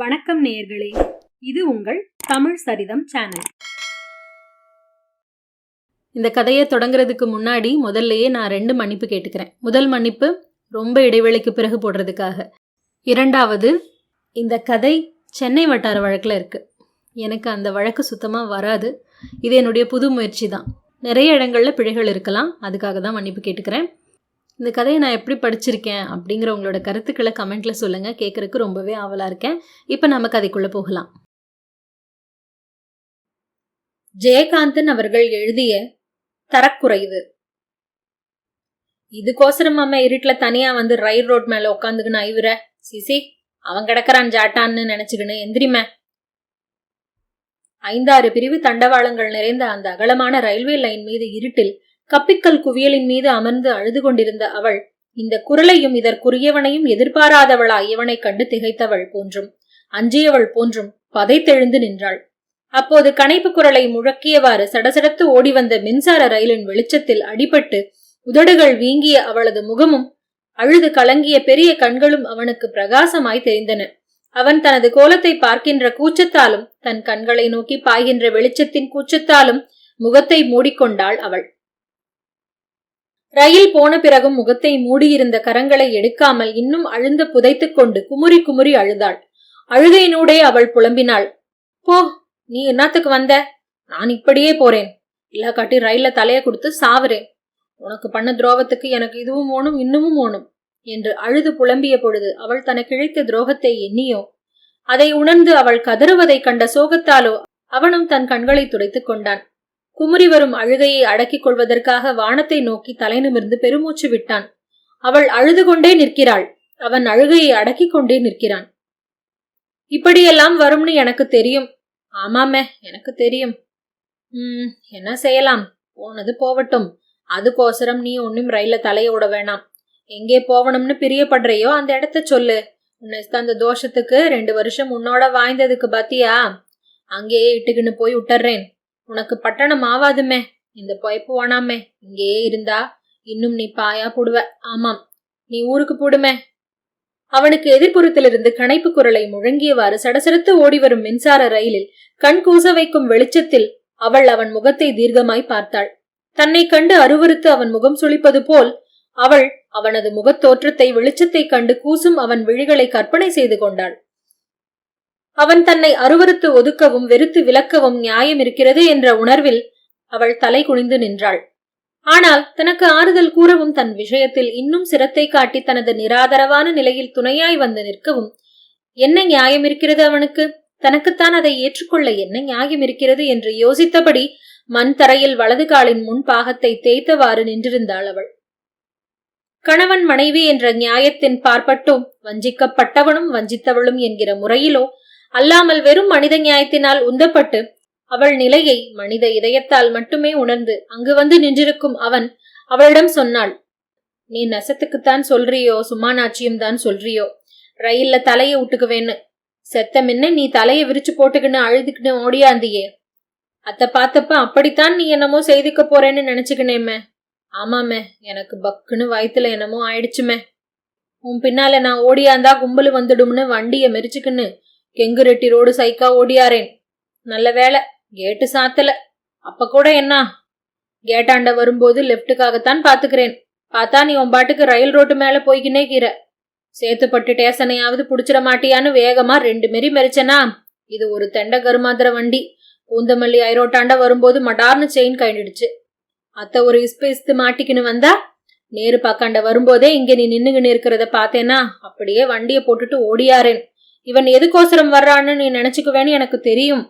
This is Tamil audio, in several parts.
வணக்கம் நேயர்களே இது உங்கள் தமிழ் சரிதம் சேனல். இந்த கதையை தொடங்குறதுக்கு முன்னாடி முதல்லயே நான் ரெண்டு மன்னிப்பு கேட்டுக்கிறேன். முதல் மன்னிப்பு ரொம்ப இடைவேளைக்கு பிறகு போடுறதுக்காக. இரண்டாவது இந்த கதை சென்னை வட்டார வழக்கில் இருக்கு. எனக்கு அந்த வழக்கு சுத்தமாக வராது. இது என்னுடைய புது முயற்சி தான். நிறைய இடங்களில் பிழைகள் இருக்கலாம். அதுக்காக தான் மன்னிப்பு கேட்டுக்கிறேன். இந்த கதையை நான் எப்படி படிச்சிருக்கேன் அப்படிங்கிற உங்களோட கருத்துக்களை கமெண்ட்டில் சொல்லுங்கள் கேட்குறதுக்கு ரொம்பவே ஆவலாக இருக்கேன். இப்போ நம்ம கதைக்குள்ளே போகலாம். ஜெயகாந்தன் அவர்கள் எழுதிய தரக்குறைவு. இதுக்கோசரம் அம்மா இருட்டில் தனியா வந்து ரயில் ரோட் மேல உட்காந்துக்கின்னு ஐவுற சிசி அவன் கிடக்கிறான் ஜாட்டான்னு நினைச்சுக்கின்னு எந்திரிமே ஐந்தாறு பிரிவு தண்டவாளங்கள் நிறைந்த அந்த அகலமான ரயில்வே லைன் மீது இருட்டில் கப்பிக்கல் குவியலின் மீது அமர்ந்து அழுது கொண்டிருந்த அவள் இந்த குரலையும் இதற்குரியவனையும் எதிர்பாராதவளாய் இவனை கண்டு திகைத்தவள் போன்றும் அஞ்சியவள் போன்றும் பதைத்தெழுந்து நின்றாள். அப்போது கணைப்பு குரலை முழக்கியவாறு சடசடத்து ஓடி வந்த மின்சார ரயிலின் வெளிச்சத்தில் அடிபட்டு உதடுகள் வீங்கிய அவளது முகமும் அழுது கலங்கிய பெரிய கண்களும் அவனுக்கு பிரகாசமாய் தெரிந்தன. அவன் தனது கோலத்தை பார்க்கின்ற கூச்சத்தாலும் தன் கண்களை நோக்கி பாய்கின்ற வெளிச்சத்தின் கூச்சத்தாலும் முகத்தை மூடிக்கொண்டாள் அவள். ரயில் போன பிறகும் முகத்தை மூடியிருந்த கரங்களை எடுக்காமல் இன்னும் அழுந்து புதைத்துக் கொண்டு குமுறி குமுறி அழுதாள். அழுகையினூடே அவள் புலம்பினாள். போ நீ என்னத்துக்கு வந்த? நான் இப்படியே போறேன். இல்ல காட்டி ரயில்ல தலைய கொடுத்து சாவுறேன். உனக்கு பண்ண துரோகத்துக்கு எனக்கு இதுவும் ஓணும் இன்னமும் ஓணும் என்று அழுது புலம்பிய பொழுது அவள் தனக்கு இழைத்த துரோகத்தை எண்ணியோ அதை உணர்ந்து அவள் கதறுவதைக் கண்ட சோகத்தாலோ அவனும் தன் கண்களை துடைத்துக் கொண்டான். குமரி வரும் அழுகையை அடக்கிக் கொள்வதற்காக வானத்தை நோக்கி தலை நிமிர்ந்து பெருமூச்சு விட்டான். அவள் அழுது கொண்டே நிற்கிறாள். அவன் அழுகையை அடக்கிக் கொண்டே நிற்கிறான். இப்படியெல்லாம் வரும்னு எனக்கு தெரியும். ஆமாமே எனக்கு தெரியும். ம் என்ன செய்யலாம்? போனது போவட்டும் அதுக்கோசரம் நீ ஒன்னும் ரயில தலைய விட வேணாம். எங்கே போகணும்னு பிரியப்படுறையோ அந்த இடத்த சொல்லு. உன்னை அந்த தோஷத்துக்கு ரெண்டு வருஷம் உன்னோட வாய்ந்ததுக்கு பாத்தியா? அங்கேயே இட்டுக்குன்னு போய் விட்டுறேன் உனக்கு பட்டணம் ஆவாதுமே. இந்த பொயப்பு வேணாமே இங்கேயே இருந்தா இன்னும் நீ பாயா போடுவ. ஆமாம். நீ ஊருக்கு போடுமே. அவனுக்கு எதிர்ப்புறத்திலிருந்து கணைப்பு குரலை முழங்கியவாறு சடசடத்து ஓடிவரும் மின்சார ரயிலில் கண் கூச வைக்கும் வெளிச்சத்தில் அவள் அவன் முகத்தை தீர்க்கமாய் பார்த்தாள். தன்னை கண்டு அருவருத்து அவன் முகம் சுளிப்பது போல் அவள் அவனது முகத் தோற்றத்தை வெளிச்சத்தை கண்டு கூசும் அவன் விழிகளை கற்பனை செய்து கொண்டாள். அவன் தன்னை அருவருத்து ஒதுக்கவும் வெறுத்து விலக்கவும் நியாயம் இருக்கிறது என்ற உணர்வில் அவள் தலை குனிந்து நின்றாள். ஆனால் தனக்கு ஆறுதல் கூறவும் தன் விஷயத்தில் இன்னும் சிரத்தை காட்டி தனது நிராதரவான நிலையில் துணையாய் வந்து நிற்கவும் என்ன நியாயம் இருக்கிறது அவனுக்கு? தனக்குத்தான் அதை ஏற்றுக்கொள்ள என்ன நியாயம் இருக்கிறது என்று யோசித்தபடி மண் தரையில் வலது காலின் முன் பாகத்தை தேய்த்தவாறு நின்றிருந்தாள் அவள். கணவன் மனைவி என்ற நியாயத்தின் பார்ப்பட்டும் வஞ்சிக்கப்பட்டவனும் வஞ்சித்தவளும் என்கிற முறையிலோ அல்லாமல் வெறும் மனித நியாயத்தினால் உந்தப்பட்டு அவள் நிலையை மனித இதயத்தால் மட்டுமே உணர்ந்து அங்கு வந்து நின்றிருக்கும் அவன் அவளிடம் சொன்னாள் நீ நெசத்துக்குத்தான் சொல்றியோ சும்மானாச்சியும் தான் சொல்றியோ? ரயில்ல தலைய விட்டுக்குவேன்னு செத்த மின்ன நீ தலைய விரிச்சு போட்டுக்கின்னு அழுதுக்கின்னு ஓடியாந்தியே. அத்த பார்த்தப்ப அப்படித்தான் நீ என்னமோ செய்துக்க போறேன்னு நினைச்சுக்கினேமே ஆமாமே எனக்கு பக்குன்னு வயித்துல என்னமோ ஆயிடுச்சுமே உன் பின்னால நான் ஓடியாந்தா கும்பல் வந்துடும்னு வண்டியை மெரிச்சுக்கின்னு கெங்குரெட்டி ரோடு சைக்கா ஓடியாரேன். நல்ல வேலை கேட்டு சாத்தல. அப்ப கூட என்ன? கேட்டாண்ட வரும்போது லெப்டுக்காகத்தான் பாத்துக்கிறேன். பார்த்தா நீ உன் பாட்டுக்கு ரயில் ரோட்டு மேல போய்கினே கீர சேத்துப்பட்டு டேசனையாவது புடிச்சிட மாட்டியான்னு வேகமா ரெண்டு மெரி மெரிச்சனா? இது ஒரு தெண்ட கருமாந்திர வண்டி. பூந்தமல்லி ஐரோட்டாண்ட வரும்போது மடார்னு செயின் கழிடுச்சு அத்த ஒரு இஸ்பு இஸ்து மாட்டிக்கின்னு வந்தா? நேரு பாக்காண்ட வரும்போதே இங்க நீ நின்னுகின்னு இருக்கிறத பார்த்தேனா அப்படியே வண்டியை போட்டுட்டு ஓடியாரேன். இவன் எதுக்கோசரம் வர்றான்னு நீ நினைச்சுக்குவேன்னு எனக்கு தெரியும்.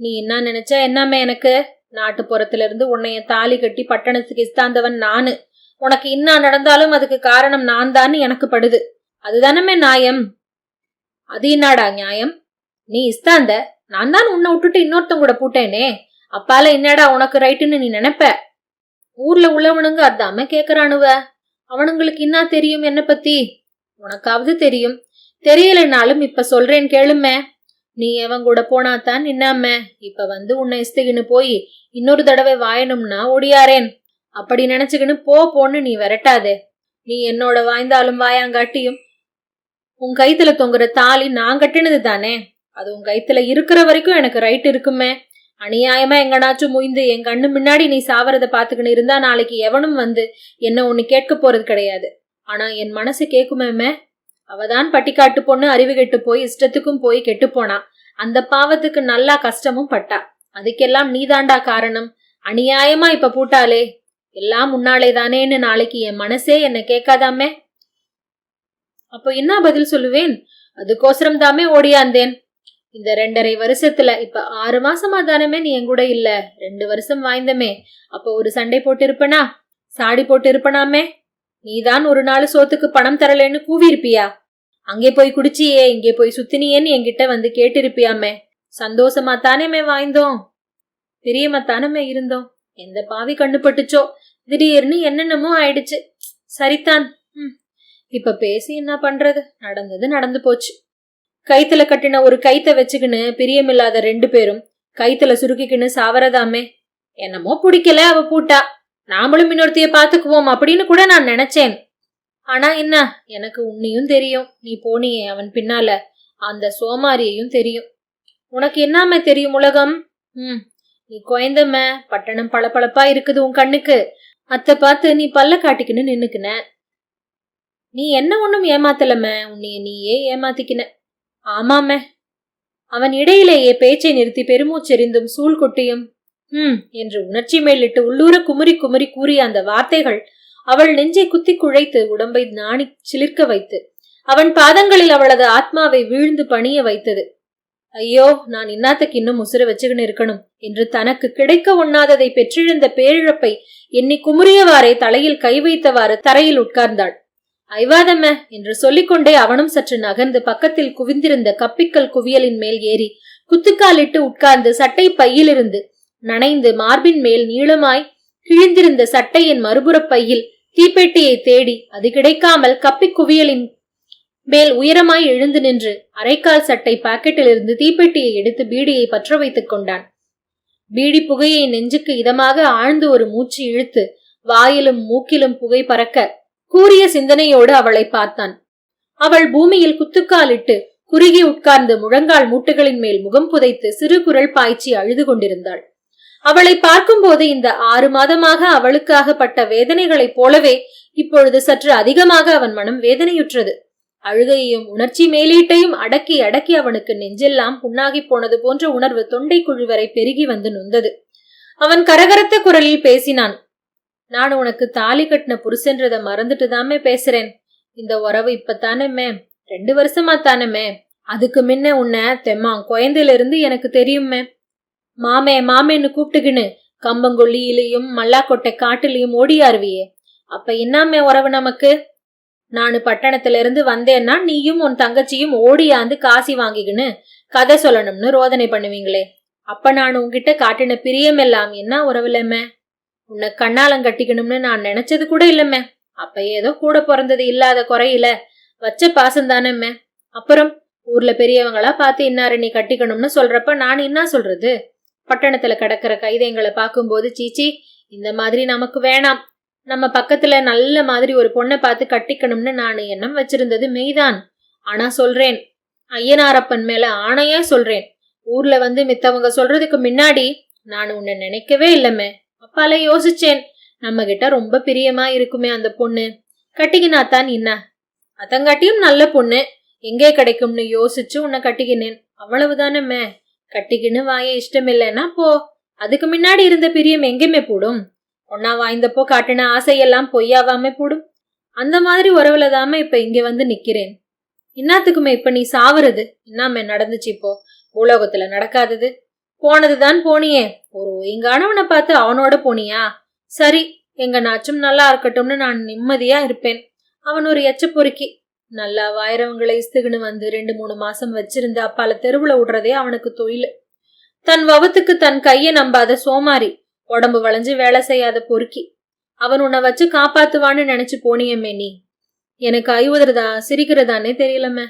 நீ என்ன நினைச்சா என்னமே எனக்கு? நாட்டுப்புறத்துல இருந்து உன்னைய தாலி கட்டி பட்டணத்துக்கு இஸ்தாந்தவன் நானு. உனக்கு இன்னா நடந்தாலும் அதுக்கு காரணம் நான் தான் எனக்கு படுது. அதுதானமே நியாயம்? அது என்னடா நியாயம்? நீ இஸ்தாந்த? நான் தான் உன்னை விட்டுட்டு இன்னொருத்தன் கூட பூட்டேனே. அப்பால என்னடா உனக்கு ரைட்டுன்னு நீ நினைப்ப? ஊர்ல உள்ளவனுங்க அதாம கேக்குறானுவ. அவனுங்களுக்கு என்ன தெரியும் என்ன பத்தி? உனக்காவது தெரியும். தெரியலனாலும் இப்ப சொல்றேன் கேளுமே. நீ எவன் கூட போனாதான் நின்னாம? இப்ப வந்து உன்னை இஸ்துகின்னு போய் இன்னொரு தடவை வாயணும்னா ஒடியாரேன். அப்படி நினைச்சுக்கின்னு போ போன்னு நீ விரட்டாதே. நீ என்னோட வாய்ந்தாலும் வாயாங்காட்டியும் உன் கைத்துல தொங்குற தாலி நான் கட்டினது தானே? அது உன் கைத்துல இருக்கிற வரைக்கும் எனக்கு ரைட் இருக்குமே. அநியாயமா எங்கனாச்சும் முய்ந்து என் கண்ணு முன்னாடி நீ சாவறத பாத்துக்கின்னு இருந்தா நாளைக்கு எவனும் வந்து என்ன ஒன்னு கேட்க போறது கிடையாது. ஆனா என் மனசு கேக்குமேமே? அவதான் பட்டிக்காட்டு பொண்ணு அறிவு கெட்டு போய் இஷ்டத்துக்கும் போய் கெட்டு போனா. அந்த பாவத்துக்கு நல்லா கஷ்டமும் பட்டா. அதுக்கெல்லாம் நீதாண்டா காரணம்? அநியாயமா இப்ப பூட்டாளே. எல்லாம் முன்னாலே தானேன்னு நாளைக்கு என் மனசே என்ன கேட்காதாமே? அப்போ என்ன பதில் சொல்லுவேன்? அதுக்கோசரம் தாமே ஓடியாந்தேன். இந்த ரெண்டரை வருஷத்துல இப்ப ஆறு மாசமா தானமே நீ என் கூட இல்ல. ரெண்டு வருஷம் வாய்ந்தமே. அப்போ ஒரு சண்டை போட்டு இருப்பனா சாடி போட்டு இருப்பனாமே நீதான் ஒரு நாள் சோத்துக்கு பணம் தரலன்னு கூவியிருப்பியா? அங்கே போய் குடிச்சியே இங்கே போய் சுத்தினியேன்னு என்கிட்ட வந்து கேட்டிருப்பியாமே. சந்தோஷமா தானேமே வாய்ந்தோம். பெரியம்மா தானமே இருந்தோம். எந்த பாவி கண்டுபட்டுச்சோ திடீர்னு என்னென்னமோ ஆயிடுச்சு. சரிதான் ம். இப்ப பேசி என்ன பண்றது? நடந்தது நடந்து போச்சு. கைத்துல கட்டின ஒரு கைத்த வச்சுக்கின்னு பிரியமில்லாத ரெண்டு பேரும் கைத்துல சுருக்கிக்கின்னு சாவரதாமே என்னமோ பிடிக்கல அவ பூட்டா. நாமளும் இன்னொருத்தைய பாத்துக்குவோம் அப்படின்னு கூட நான் நினைச்சேன். ஆனா என்ன? எனக்கு உன்னையும் தெரியும். நீ போனியே அவன் பின்னால. அந்த சோமாரியையும் தெரியும். உனக்கு என்னாம தெரியும் உலகம்? ம். நீ குழந்தம்ம பட்டணம் பளபளப்பா இருக்குது உன் கண்ணுக்கு. அத்தை பார்த்து நீ பல்ல காட்டிக்கின்னு நின்னுக்கின. நீ என்ன ஒன்றும் ஏமாத்தலம்ம? உன்னைய நீயே ஏமாத்திக்கின. ஆமாமே அவன் இடையிலேயே பேச்சை நிறுத்தி பெருமூச்செறிந்தும் சூழ்கொட்டியும் ம் என்று உணர்ச்சி மேலிட்டு உள்ளூர குமரி குமரி கூறிய அந்த வார்த்தைகள் அவள் நெஞ்சை குத்தி குழைத்து உடம்பை நாணி சிலிர்க்க வைத்து அவன் பாதங்களில் அவளது ஆத்மாவை வீழ்ந்து பணிய வைத்தது. ஐயோ நான் இன்னாத்துக்கு இன்னும் உசுர வச்சுக்கின்னு இருக்கணும் என்று தனக்கு கிடைக்க ஒண்ணாததை பெற்றிழந்த பேரிழப்பை எண்ணி குமுறியவாறே தலையில் கை வைத்தவாறு தரையில் உட்கார்ந்தாள். ஐவாதம்ம என்று சொல்லிக்கொண்டே அவனும் சற்று நகர்ந்து பக்கத்தில் குவிந்திருந்த கப்பிக்கல் குவியலின் மேல் ஏறி குத்துக்காலிட்டு உட்கார்ந்து சட்டை பையிலிருந்து நனைந்து மார்பின் மேல் நீளமாய் கிழிந்திருந்த சட்டையின் மறுபுறப் பையில் தீப்பெட்டியை தேடி அது கிடைக்காமல் கப்பிக் குவியலின் மேல் உயரமாய் எழுந்து நின்று அரைக்கால் சட்டை பாக்கெட்டிலிருந்து தீப்பெட்டியை எடுத்து பீடியை பற்ற வைத்துக் கொண்டான். பீடி புகையை நெஞ்சுக்கு இதமாக ஆழ்ந்து ஒரு மூச்சு இழுத்து வாயிலும் மூக்கிலும் புகை பறக்க கூறிய சிந்தனையோடு அவளை பார்த்தான். அவள் பூமியில் குத்துக்காலிட்டு குறுகி உட்கார்ந்து முழங்கால் மூட்டுகளின் மேல் முகம் புதைத்து சிறு குரல் பாய்ச்சி அழுது கொண்டிருந்தாள். அவளை பார்க்கும்போது இந்த ஆறு மாதமாக அவளுக்காக பட்ட வேதனைகளைப் போலவே இப்பொழுது சற்று அதிகமாக அவன் மனம் வேதனையுற்றது. அழுகையையும் உணர்ச்சி மேலீட்டையும் அடக்கி அடக்கி அவனுக்கு நெஞ்செல்லாம் புண்ணாகி போனது போன்ற உணர்வு தொண்டை குழி வரை பெருகி வந்து நொந்தது. அவன் கரகரத்த குரலில் பேசினான் நான் உனக்கு தாலி கட்டின புருஷன்றத மறந்துட்டு தாமே பேசுறேன். இந்த உறவு இப்பத்தானே மேம் ரெண்டு வருஷமா தானே மேம் அதுக்கு முன்ன உன்னை தெம்மா குழந்தையில இருந்து எனக்கு தெரியுமே மேம் மாமே மாமேன்னு கூப்பிட்டுக்கின்னு கம்பங்கொல்லியிலையும் மல்லாக்கொட்டை காட்டுலயும் ஓடியாருவியே. அப்ப என்னாமே உறவு நமக்கு? நானு பட்டணத்துல இருந்து வந்தேன்னா நீயும் உன் தங்கச்சியும் ஓடியாந்து காசி வாங்கிக்கின்னு கதை சொல்லணும்னு ரோதனை பண்ணுவீங்களே. அப்ப நான் உங்ககிட்ட காட்டின பிரியம் எல்லாம் என்ன உறவுலமே உன்னை கண்ணாலம் கட்டிக்கணும்னு நான் நினைச்சது கூட இல்லம்மே. அப்ப ஏதோ கூட பிறந்தது இல்லாத குறையில வச்ச பாசம் தானேம்மே. அப்புறம் ஊர்ல பெரியவங்களா பார்த்து இன்னாரு நீ கட்டிக்கணும்னு சொல்றப்ப நான் என்ன சொல்றது? பட்டணத்துல கிடக்கிற கைதைங்களை பார்க்கும்போது சீச்சி இந்த மாதிரி நமக்கு வேணாம். நம்ம பக்கத்துல நல்ல மாதிரி ஒரு பொண்ணை பார்த்து கட்டிக்கணும்னு நான் எண்ணம் வச்சிருந்தது மெய்தான். ஆனா சொல்றேன். ஐயனாரப்பன் மேல ஆணையா சொல்றேன். ஊர்ல வந்து மித்தவங்க சொல்றதுக்கு முன்னாடி நான் உன்னை நினைக்கவே இல்லமே. அப்பால யோசிச்சேன். நம்ம கிட்ட ரொம்ப பிரியமா இருக்குமே அந்த பொண்ணு. கட்டிக்கினாத்தான் என்ன? அதங்காட்டியும் நல்ல பொண்ணு. எங்கே கிடைக்கும்னு யோசிச்சு உன்னை கட்டிக்கினேன். அவ்வளவுதானே கட்டிக்கின்னு வாங்க இஷ்டம் இல்லைன்னா போ. அதுக்கு முன்னாடி இருந்த பிரியம் எங்கேமே போடும். ஒன்னா வாய்ந்தப்போ காட்டின ஆசையெல்லாம் பொய்யாவாம போடும். அந்த மாதிரி உறவுல தாம இப்ப இங்க வந்து நிக்கிறேன். என்னத்துக்குமே இப்ப நீ சாவுறது? என்னாமே நடந்துச்சு இப்போ. பூலோகத்துல நடக்காதது. போனதுதான் போனியே. ஒரு ஒயங்கானவனை பார்த்து அவனோட போனியா? சரி எங்க நாச்சும் நல்லா இருக்கட்டும்னு நான் நிம்மதியா இருப்பேன். அவன் ஒரு எச்ச பொறுக்கி. நல்லா வாயிரவங்களை இஸ்துகுன்னு வந்து ரெண்டு மூணு மாசம் வச்சிருந்து அப்பால தெருவுல விடுறதே அவனுக்கு தொழில். தன் வவத்துக்கு தன் கைய நம்பாத சோமாரி உடம்பு வளைஞ்சு வேலை செய்யாத பொறுக்கி. அவன் உன்னை வச்சு காப்பாத்துவான்னு நினைச்சு போனியம்மே நீ. எனக்கு ஐவதுறதா சிரிக்கிறதானே தெரியலம்மே.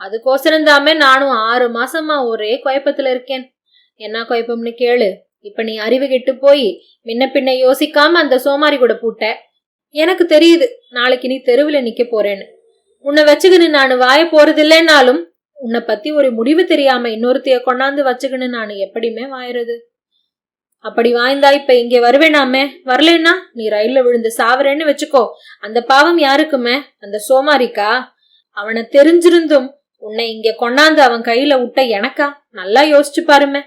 அதுக்கோசரந்தாமே நானும் ஆறு மாசமா ஒரே குழப்பத்துல இருக்கேன். என்ன குழப்பம்னு கேளு. இப்ப நீ அறிவு கெட்டு போய் முன்ன பின்ன யோசிக்காம அந்த சோமாரி கூட பூட்ட. எனக்கு தெரியுது நாளைக்கு நீ தெருவில் நிக்க போறேன்னு. உன்னை வச்சுக்கின்னு நான் வாய போறதில்லைன்னாலும் உன்னை பத்தி ஒரு முடிவு தெரியாம இன்னொருத்தைய கொண்டாந்து வச்சுக்கின்னு நான் எப்படியுமே வாயறது. அப்படி வாய்ந்தா இப்ப இங்க வருவேனாமே வரலன்னா நீ ரயில்ல விழுந்து சாவறேன்னு வச்சுக்கோ. அந்த பாவம் யாருக்குமே? அந்த சோமாரிக்கா? அவனை தெரிஞ்சிருந்தும் உன்னை இங்க கொண்டாந்து அவன் கையில விட்ட எனக்கா? நல்லா யோசிச்சு பாருமே.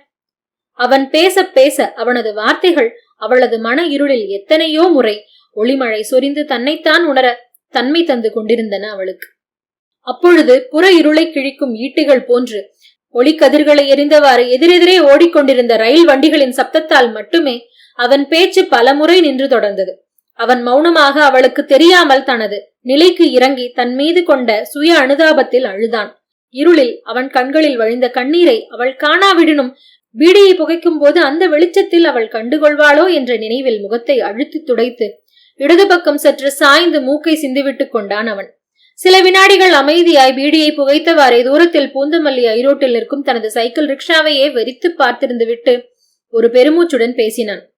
அவன் பேச பேச அவனது வார்த்தைகள் அவளது மன இருளில் எத்தனையோ முறை ஒளிமழை சொரிந்து தன்னைத்தான் உணர தன்மை தந்து கொண்டிருந்தன அவளுக்கு. அப்பொழுது புற இருளை கிழிக்கும் ஈட்டிகள் போன்று ஒளிக்கதிர்களை எரிந்தவாறு எதிரெதிரே ஓடிக்கொண்டிருந்த ரயில் வண்டிகளின் சப்தத்தால் மட்டுமே அவன் பேச்சு பலமுறை நின்று தொடர்ந்தது. அவன் மௌனமாக அவளுக்கு தெரியாமல் தனது நிலைக்கு இறங்கி தன் மீது கொண்ட சுய அனுதாபத்தில் அழுதான். இருளில் அவன் கண்களில் வழிந்த கண்ணீரை அவள் காணாவிடனும் பீடியை புகைக்கும் போது அந்த வெளிச்சத்தில் அவள் கண்டுகொள்வாளோ என்ற நினைவில் முகத்தை அழுத்தி துடைத்து இடது பக்கம் சற்று சாய்ந்து மூக்கை சிந்துவிட்டுக் கொண்டான் அவன். சில வினாடிகள் அமைதியாய் பீடியை புகைத்தவாறே தூரத்தில் பூந்தமல்லி ஐரோட்டில் நிற்கும் தனது சைக்கிள் ரிக்ஷாவையே வெறித்து பார்த்திருந்து விட்டு ஒரு பெருமூச்சுடன் பேசினான்.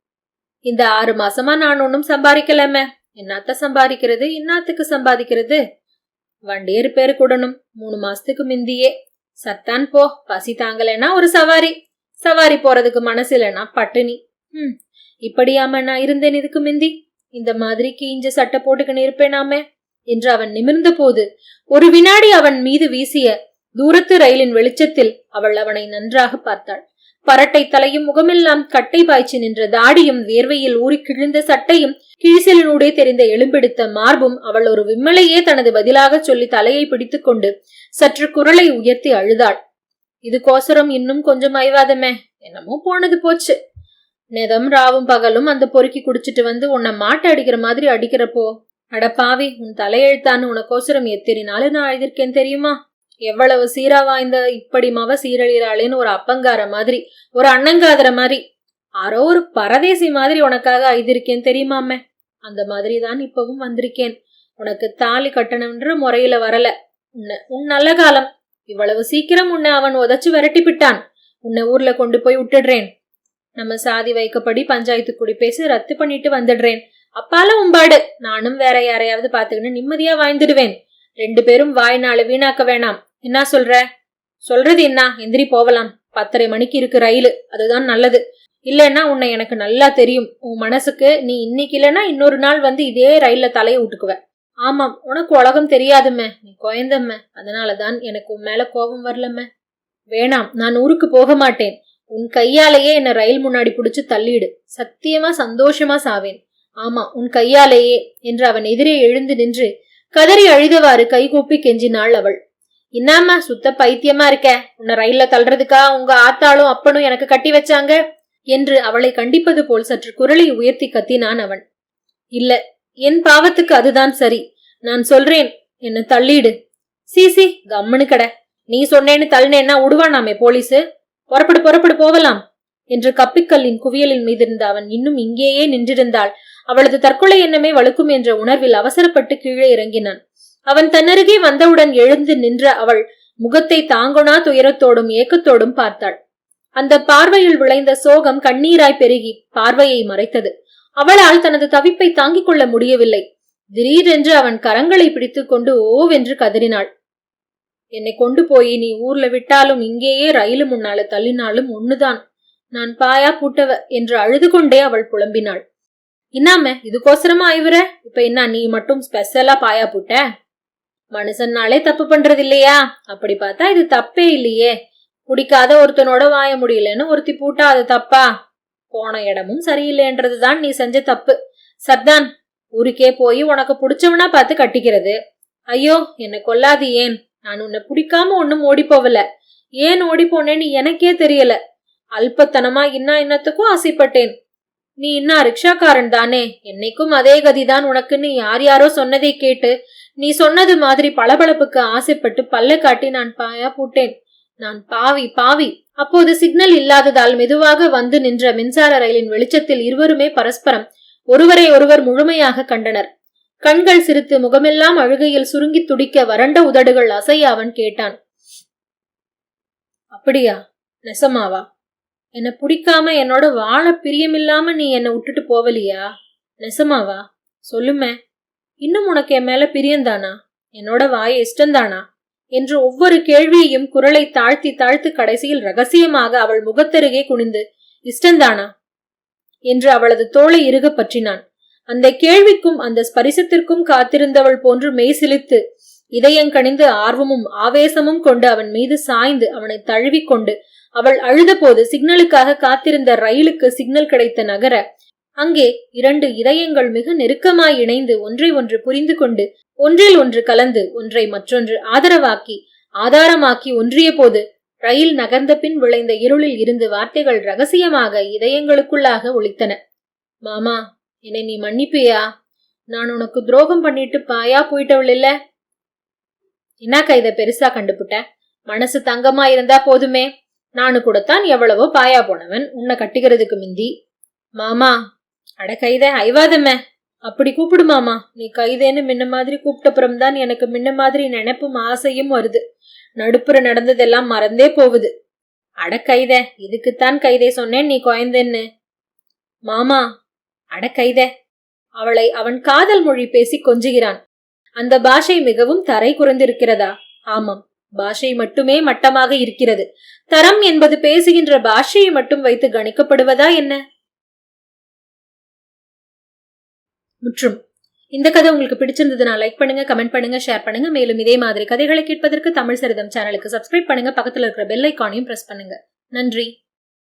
இந்த ஆறு மாசமா நான் ஒன்னும் சம்பாதிக்கலாமே. என்னத்த சம்பாதிக்கிறது இன்னாத்துக்கு சம்பாதிக்கிறது. வண்டியர் பேரு கூடணும். மூணு மாசத்துக்கு மிந்தியே. சத்தான் போ. பசி தாங்கலைன்னா ஒரு சவாரி. சவாரி போறதுக்கு மனசு இல்லைன்னா பட்டினி. ம் இப்படியாம நான் இருந்தேன் இதுக்கு மிந்தி? இந்த மாதிரி கீஞ்ச சட்டை போட்டுக்கின்னு இருப்பேனாமே என்று அவன் நிமிர்ந்த போது ஒரு வினாடி அவன் மீது வீசிய தூரத்து ரயிலின் வெளிச்சத்தில் அவள் அவனை நன்றாக பார்த்தாள். பரட்டை தலையும் முகமெல்லாம் கட்டை பாய்ச்சி நின்ற தாடியும் வேர்வையில் ஊறி கிழிந்த சட்டையும் கிழிசலினூடே தெரிந்த எலும்பெடுத்த மார்பும் அவள் ஒரு விம்மலையே தனது பதிலாக சொல்லி தலையை பிடித்துக்கொண்டு சற்று குரலை உயர்த்தி அழுதாள். இதுக்கோசரம் இன்னும் கொஞ்சம் ஐவாதமே என்னமோ போனது போச்சு. நெதம் ராவும் பகலும் அந்த பொறுக்கி குடிச்சிட்டு வந்து உன்னை மாட்டை அடிக்கிற மாதிரி அடிக்கிறப்போ. அட பாவி உன் தலையெழுத்தான்னு உனக்கோசரம் எத்தனை நாள் நான் எழுதியிருக்கேன் தெரியுமா? எவ்வளவு சீரா வாய்ந்த இப்படி மவ சீரழிகிறாளேன்னு ஒரு அப்பங்கார மாதிரி ஒரு அண்ணங்காதர மாதிரி. ஆரோ ஒரு பரதேசி மாதிரி உனக்காக ஐதிருக்கேன் தெரியுமாமே? அந்த மாதிரி தான் இப்பவும் வந்திருக்கேன். உனக்கு தாலி கட்டணும்ன்ற முறையில வரல. உன்னை உன் நல்ல காலம். இவ்வளவு சீக்கிரம் உன்னை அவன் உதச்சு விரட்டி விட்டான் உன்னை ஊர்ல கொண்டு போய் விட்டுடுறேன். நம்ம சாதி வைக்கப்படி பஞ்சாயத்து கூடி பேசி ரத்து பண்ணிட்டு வந்துடுறேன். அப்பால உம்பாடு. நானும் வேற யாரையாவது பாத்துக்கின்னு நிம்மதியா வாழ்ந்துடுவேன். ரெண்டு பேரும் வாய்நாள வீணாக்க வேணாம். என்ன சொல்ற? சொல்றது என்ன? எந்திரி போகலாம் பத்தரை மணிக்கு இருக்கு ரயிலு. அதுதான் நல்லது. இல்லைன்னா உன்னை எனக்கு நல்லா தெரியும். உன் மனசுக்கு நீ இன்னைக்கு இல்லைன்னா இன்னொரு நாள் வந்து இதே ரயில்ல தலையை விட்டுக்குவ ஆமாம் உனக்கு உலகம் தெரியாதுமே. நீ குழந்தம்ம. அதனாலதான் எனக்கு உன் மேல கோபம் வரலம்ம. வேணாம் நான் ஊருக்கு போக மாட்டேன். உன் கையாலேயே என்னை ரயில் முன்னாடி பிடிச்சி தள்ளிடு. சத்தியமா சந்தோஷமா சாவேன். ஆமா உன் கையாலேயே என்று அவன் எதிரே எழுந்து நின்று கதறி அழுதவாறு கைகூப்பி கெஞ்சினாள் அவள். இன்னாமா சுத்த பைத்தியமா இருக்க? உன்னை ரயில்ல தள்ளுறதுக்கா? உங்க ஆத்தாளும் அப்பனும் எனக்கு கட்டி வச்சாங்க? என்று அவளை கண்டிப்பது போல் சற்று குரலை உயர்த்தி கத்தினான் அவன். இல்ல என் பாவத்துக்கு அதுதான் சரி. நான் சொல்றேன் என்ன தள்ளிடு. சீசி கம்முனு கட. நீ சொன்னேன்னு தள்ளினேன்னா உடுவானாமே போலீஸு? புறப்படு புறப்படு போகலாம் என்று கப்பிக்கல்லின் குவியலின் மீதிருந்த அவன் இன்னும் இங்கேயே நின்றிருந்தாள். அவளது தற்கொலை எண்ணமே வழுக்கும் என்ற உணர்வில் அவசரப்பட்டு கீழே இறங்கினான். அவன் தன்னருகே வந்தவுடன் எழுந்து நின்ற அவள் முகத்தை தாங்குனா துயரத்தோடும் ஏக்கத்தோடும் பார்த்தாள். அந்த பார்வையில் விளைந்த சோகம் கண்ணீராய் பெருகி பார்வையை மறைத்தது. அவளால் தனது தவிப்பை தாங்கிக் கொள்ள முடியவில்லை. திடீரென்று அவன் கரங்களை பிடித்துக் கொண்டு ஓவென்று கதறினாள். என்னை கொண்டு போய் நீ ஊர்ல விட்டாலும் இங்கேயே ரயிலு முன்னால தள்ளினாலும் ஒண்ணுதான். நான் பாயா பூட்டவ என்று அழுது கொண்டே அவள் புலம்பினாள். இன்னாம இதுக்கோசரமா இவர? இப்ப என்ன நீ மட்டும் ஸ்பெஷலா பாயா பூட்ட? மனுஷன்னாலே தப்பு பண்றது இல்லையா அப்படி பார்த்தா இது தப்பே இல்லையே. குடிக்காத ஒருத்தனோட வாய முடியலன்னு ஒருத்தி பூட்டா அது தப்பா? போன இடமும் சரியில்லைன்றதுதான் நீ செஞ்ச தப்பு. சர்தான் ஊருக்கே போய் உனக்கு பிடிச்சவனா பார்த்து கட்டிக்கிறது. ஐயோ என்னை கொல்லாது ஏன்? நான் உன்னை பிடிக்காம ஒன்னும் ஓடி போகல ஏன் ஓடி போனேன்னு எனக்கே தெரியல. அல்பத்தனமா இன்னா இன்னத்துக்கும் ஆசைப்பட்டேன். நீ இன்னா ரிக்ஷாக்காரன் தானே. என்னைக்கும் அதே கதிதான் உனக்குன்னு யார் யாரோ சொன்னதை கேட்டு நீ சொன்னது மாதிரி பளபளப்புக்கு ஆசைப்பட்டு பல்ல காட்டி நான் பாயா பூட்டேன். நான் பாவி பாவி. அப்போது சிக்னல் இல்லாததால் மெதுவாக வந்து நின்ற மின்சார ரயிலின் வெளிச்சத்தில் இருவருமே பரஸ்பரம் ஒருவரை ஒருவர் முழுமையாக கண்டனர். கண்கள் சிரித்து முகமெல்லாம் அழுகையில் சுருங்கி துடிக்க வறண்ட உதடுகள் அசைய அவன் கேட்டான். அப்படியா? நெசமாவா? என்ன பிடிக்காம என்னோட வாழ பிரியமில்லாம நீ என்னை விட்டுட்டு போவலியா? நெசமாவா? சொல்லுமே. இன்னும் உனக்கு என் மேல பிரியந்தானா என்னோட வாய் இஷ்டந்தானா என்று ஒவ்வொரு கேள்வியையும் குரலை தாழ்த்தி தாழ்த்து கடைசியில் ரகசியமாக அவள் முகத்தருகே குனிந்து இஷ்டந்தானா என்று அவளது தோளை இறுக பற்றினான். அந்த கேள்விக்கும் அந்த ஸ்பரிசத்திற்கும் காத்திருந்தவள் போன்று மெய் இதயம் கணிந்து ஆர்வமும் ஆவேசமும் கொண்டு அவன் மீது சாய்ந்து அவனை தழுவிக்கொண்டு அவள் அழுதபோது சிக்னலுக்காக காத்திருந்த ரயிலுக்கு சிக்னல் கிடைத்த நகர அங்கே இரண்டு இதயங்கள் மிக நெருக்கமாய் இணைந்து ஒன்றை ஒன்று புரிந்து கொண்டு ஒன்றில் ஒன்று கலந்து ஒன்றை மற்றொன்று ஆதரவாக்கி ஆதாரமாக்கி ஒன்றிய போது ரயில் நகர்ந்த பின் விளைந்த இருளில் இருந்து வார்த்தைகள் ரகசியமாக இதயங்களுக்குள்ளாக ஒழித்தன மாமா என்னை நீ மன்னிப்பியா? நான் உனக்கு துரோகம் பண்ணிட்டு பாயா போயிட்டவள் இல்ல? என்னக்கா இதை பெருசா கண்டுபிட்டேன் மனசு தங்கமா இருந்தா போதுமே. நானு கூடத்தான் எவ்வளவோ பாயா போனவன். உன்னை கட்டிக்கிறதுக்கு மிந்தி. மாமா அட கைத ஐவாதமே. அப்படி கூப்பிடு மாமா. நீ கைதேன்னு முன்ன மாதிரி கூப்பிட்டப்புறம் தான் எனக்கு முன்ன மாதிரி நினைப்பும் ஆசையும் வருது. நடுப்புற நடந்ததெல்லாம் மறந்தே போகுது. அட கைத இதுக்குத்தான் கைதே சொன்னேன் நீ குழந்தேன்னு மாமா அட கைத. அவளை அவன் காதல் மொழி பேசி கொஞ்சுகிறான். அந்த பாஷை மிகவும் தரை குறைந்திருக்கிறதா? ஆமாம். பாஷை மட்டுமே மட்டமாக இருக்கிறது. தரம் என்பது பேசுகின்ற பாஷையை மட்டும் வைத்து கணிக்கப்படுவதா என்ன? முற்றும். இந்த கதை உங்களுக்கு பிடிச்சிருந்ததுன்னா லைக் பண்ணுங்க கமெண்ட் பண்ணுங்க ஷேர் பண்ணுங்க. மேலும் இதே மாதிரி கதைகளை கேட்பதற்கு தமிழ் சரிதம் சேனலுக்கு சப்ஸ்கிரைப் பண்ணுங்க. பக்கத்துல இருக்கிற பெல் ஐக்கானையும் பிரஸ் பண்ணுங்க. நன்றி.